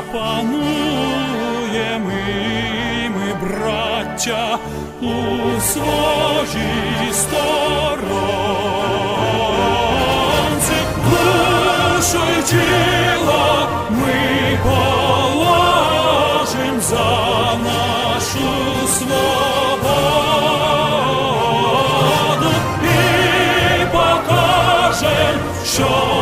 запануємо ми, браття, у своїй сторонці. Душу й ми положим за нашу свободу і покажем, що